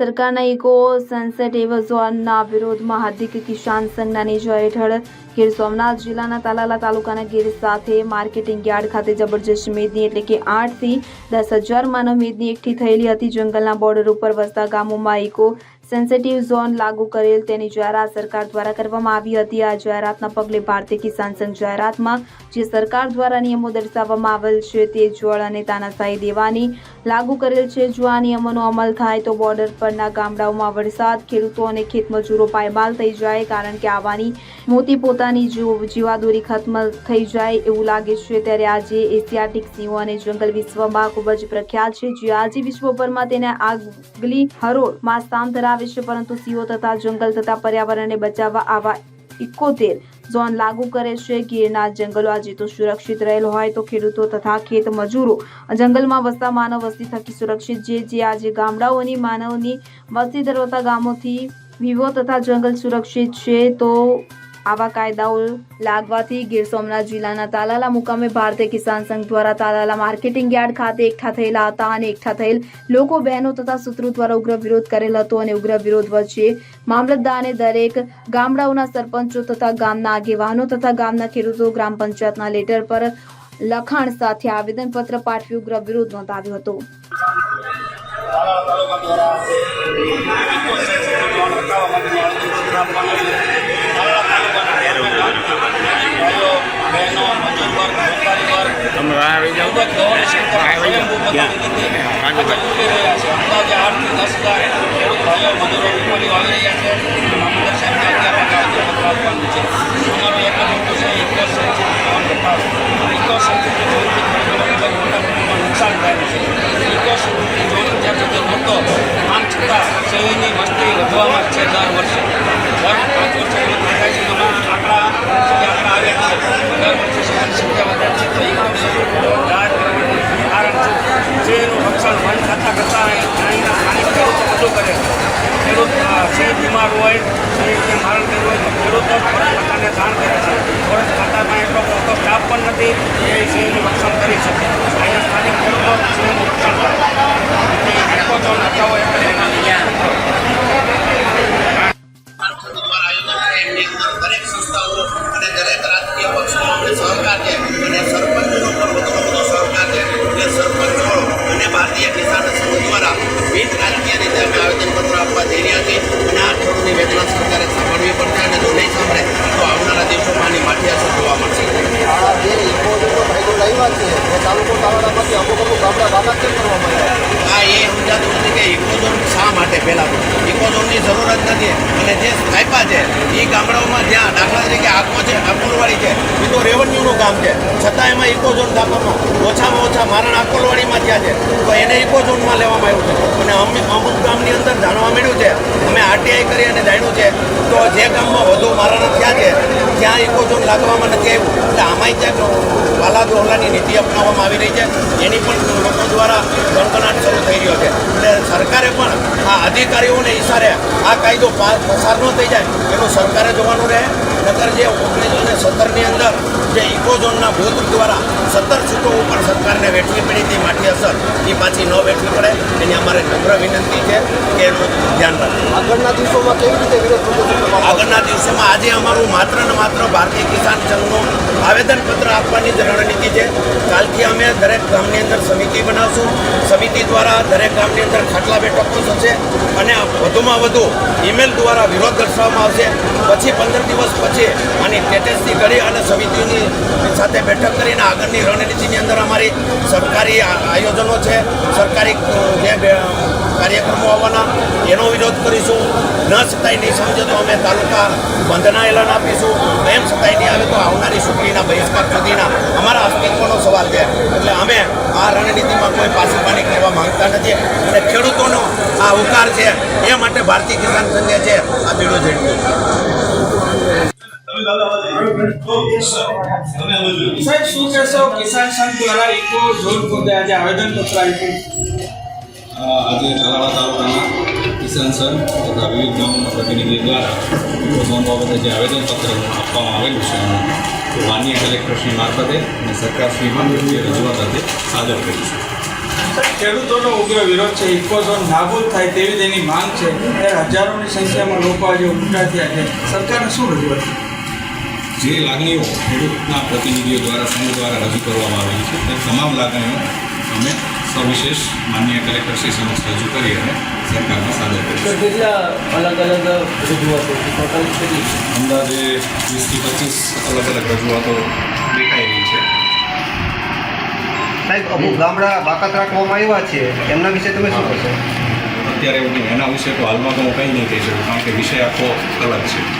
સરકારના eco sensitive ઝોનના વિરોધમાં હાર્દિક કિસાન સંઘના નેજા હેઠળ ગીર સોમનાથ જિલ્લાના તાલાલા તાલુકાના ગીર સાથે માર્કેટિંગ યાર્ડ ખાતે જબરજસ્ત મેદની એટલે કે આઠથી દસ હજાર માનવ મેદની એકઠી થયેલી હતી. જંગલના બોર્ડર ઉપર વસતા ગામોમાં ઇકો સેન્સિટિવ ઝોન લાગુ કરેલ તેની જાહેરાત સરકાર દ્વારા કરવામાં આવી હતી. આ જાહેરાતના પગલે ભારતીય કિસાન સંઘ જાહેરાતમાં જે સરકાર દ્વારા નિયમો દર્શાવવામાં આવેલ છે તે જળ અને તાનાશાહી દેવાની લાગુ કરેલ છે. જો આ નિયમોનો અમલ થાય તો બોર્ડર પરના ગામડાઓમાં વરસાદ, ખેડૂતો અને ખેતમજૂરો પાયમાલ થઈ જાય કારણ કે આવાની મોતી પોતાની જીવ- જીવાદોરી ખત્મ થઈ જાય એવું લાગે છે. ત્યારે આજે એશિયાટિક સિંહો અને જંગલ વિશ્વમાં ખૂબ જ પ્રખ્યાત છે. જે આજે વિશ્વભરમાં તેને આગલી હરોળમાં સ્થાન ધરાવે છે, પરંતુ સિંહો તથા જંગલ તથા પર્યાવરણને બચાવવા આવા ઇકોતેર ઝોન લાગુ કરે છે. ગીરના જંગલો આજે તો સુરક્ષિત રહેલ હોય તો ખેડૂતો તથા ખેત મજૂરો જંગલમાં વસતા માનવ વસ્તી થકી સુરક્ષિત જે જે આજે ગામડાઓની માનવની વસ્તી ધરાવતા ગામોથી વિવો તથા જંગલ સુરક્ષિત છે તો આવા કાયદાઓ લાગવાથી ગીર સોમનાથ જિલ્લાના તાલાલા મુકામે ભારતીય કિસાન સંઘ દ્વારા તાલાલા માર્કેટિંગ યાર્ડ ખાતે એકઠા થયેલા હતા અને એકઠા થયેલ લોકો, બહેનો તથા સૂત્રો દ્વારા ઉગ્ર વિરોધ કરેલ હતો અને ઉગ્ર વિરોધ વચ્ચે મામલતદારને દરેક ગામડાઓના સરપંચો તથા ગામના આગેવાનો તથા ગામના ખેડૂતો, ગ્રામ પંચાયતના લેટર પર લખાણ સાથે આવેદનપત્ર પાઠવી ઉગ્ર વિરોધ નોંધાવ્યો હતો. દ્વારા ભાઈઓ રહ્યા છે અંદાજે આઠથી દસ હજાર ખેડૂત મજૂરો આવી રહ્યા છે. આપવાનું છે અમારો એક જ છે. ખૂબ નુકસાન થાય છે ઇકો જ્યાં સુધી નહોતો. આમ છતાં શહેરની વસ્તી વધવામાં છે દર વર્ષે બીમાર હોય જે મારણ કર્યું હોય તો ખેડૂતો ખાતાને જાણ કરે છે ફોરેસ્ટ ખાતામાં એટલો પૂરતો સ્ટાફ પણ નથી એ સિંહનું રક્ષણ કરી શકે અહીંયા સ્થાનિક ખેડૂતો અને સરપંચોનો પણ વધુમાં વધુ સહકાર છે. એટલે સરપંચો અને ભારતીય કિસાન સંઘ દ્વારા વિવિધ રાજકીય રીતે અમે આવેદનપત્ર આપવા જઈ રહ્યા છીએ. અને આ ખેડૂતની વેદના સરકારે સાંભળવી પડશે અને જો નહીં સાંભળે તો આવનારા દિવસોમાં આની માઠી અસર જોવા મળશે આ જે ઇકોઝોનનો કાયદો લાવ્યા છે એ તાલુકો તાલાળામાંથી અમુક અમુક ગામડા બાકાત કેમ કરવામાં આવ્યા હા એ સમજાતું નથી કે ઇકોઝોન શા માટે પહેલાં ઇકોઝોનની જરૂર જ નથી. અને જે આપ્યા છે એ ગામડાઓમાં જ્યાં દાખલા તરીકે આખો છે અકોલવાડી છે એ તો રેવન્યુનું કામ છે. છતાં એમાં ઇકોઝોન સ્થાપનમાં ઓછામાં ઓછા મારણ અકોલવાડીમાં થયા છે. તો એને ઇકોઝોનમાં લેવામાં આવ્યું છે. અને અમે, અમુક ગામની અંદર જાણવા મળ્યું છે, અમે આરટીઆઈ કરી અને જાણ્યું છે, તો જે ગામમાં વધુ મારણ થયા છે, ત્યાં ઇકોઝોન લાગવામાં નથી આવ્યું. એટલે આમાંય ત્યાં વાલા દોહલાની નીતિ અપનાવવામાં આવી રહી છે. એની પણ લોકો દ્વારા ગણગણાટ શરૂ થઈ રહ્યો છે એટલે સરકારે પણ આ અધિકારીઓને ઈશારે આ કાયદો પસાર ન થઈ જાય એનું સરકારે જોવાનું રહે. નકર જે ઓગણીસો ને સત્તરની અંદર જે ઇકોઝોનના ભૂત દ્વારા સત્તર સીટો ઉપર સરકારને વેઠવી પડી હતી માઠી અસર. એ પાછી ન વેઠવી પડે. એની અમારે નમ્ર વિનંતી છે કે એનું ધ્યાન રાખવું. આગળના દિવસોમાં કેવી રીતે વિરોધ પ્રદર્શન આગળના દિવસોમાં આજે અમારું માત્ર ને માત્ર ભારતીય કિસાન સંઘનું આવેદનપત્ર આપવાની જ રણનીતિ છે. કાલથી અમે દરેક ગામની અંદર સમિતિ બનાવશું. સમિતિ દ્વારા દરેક ગામની અંદર ખાટલા બેઠકો થશે અને વધુમાં વધુ ઈમેલ દ્વારા વિરોધ દર્શાવવામાં આવશે. પછી પંદર દિવસ પછી અને ટેટેસથી કરી અને સમિતિની સાથે બેઠક કરીને આગળની રણનીતિની અંદર અમારી સરકારી આયોજનો છે. સરકારી જે કાર્યક્રમો આવવાના, એનો વિરોધ કરીશું. ન છતાંય નહીં સમજે તો અમે તાલુકા બંધના એલાન આપીશું. એમ છતાંય નહીં આવે તો આવનારી ચૂંટણીના બહિષ્કાર સુધીના અમારા અસ્તિત્વનો સવાલ છે. એટલે અમે આ રણનીતિમાં કોઈ પાસીપાની કહેવા માંગતા નથી. અને ખેડૂતોનો આ હુકાર છે. એ માટે ભારતીય કિસાન સંઘે છે આ બીડો ઝડપ્યું સાહેબ શું કહેશો? કિસાન સંઘ દ્વારા ઇકો ઝોન મુદ્દે આજે આવેદનપત્ર આપ્યું. આજે તાલાળા તાલુકાના કિસાન સંઘ તથા વિવિધ ગામોના પ્રતિનિધિ દ્વારા ઝોન બાબતે જે આવેદનપત્ર આપવામાં આવેલું છે માન્ય કલેક્ટરશ્રી મારફતે અને સરકારશ્રી પણ રજૂઆત આજે સાદર કરી છે. ખેડૂતોનો ઉગ્ર વિરોધ છે ઇકોઝોન નાબૂદ થાય તેવી તેની માંગ છે ત્યારે હજારોની સંખ્યામાં લોકો આજે ઉમટા થયા છે. સરકારને શું રજૂઆત? જે લાગણીઓ ખેડૂતના પ્રતિનિધિઓ દ્વારા સંઘ દ્વારા રજૂ કરવામાં આવેલી છે તે તમામ લાગણીઓ અમે સવિશેષ માન્ય કલેક્ટર શ્રી સમક્ષ રજૂ કરી અને સરકારમાં સાદર કરી કેટલા અલગ અલગ રજૂઆતો અંદાજે વીસથી પચીસ અલગ અલગ રજૂઆતો દેખાઈ રહી છે. સાહેબ અમુક ગામડા બાકાત રાખવામાં આવ્યા છે. એમના વિશે તમે શું કહેશો? અત્યારે એના વિશે તો હાલમાં તો હું કંઈ નહીં કહી શકું કારણ કે વિષય આખો અલગ છે.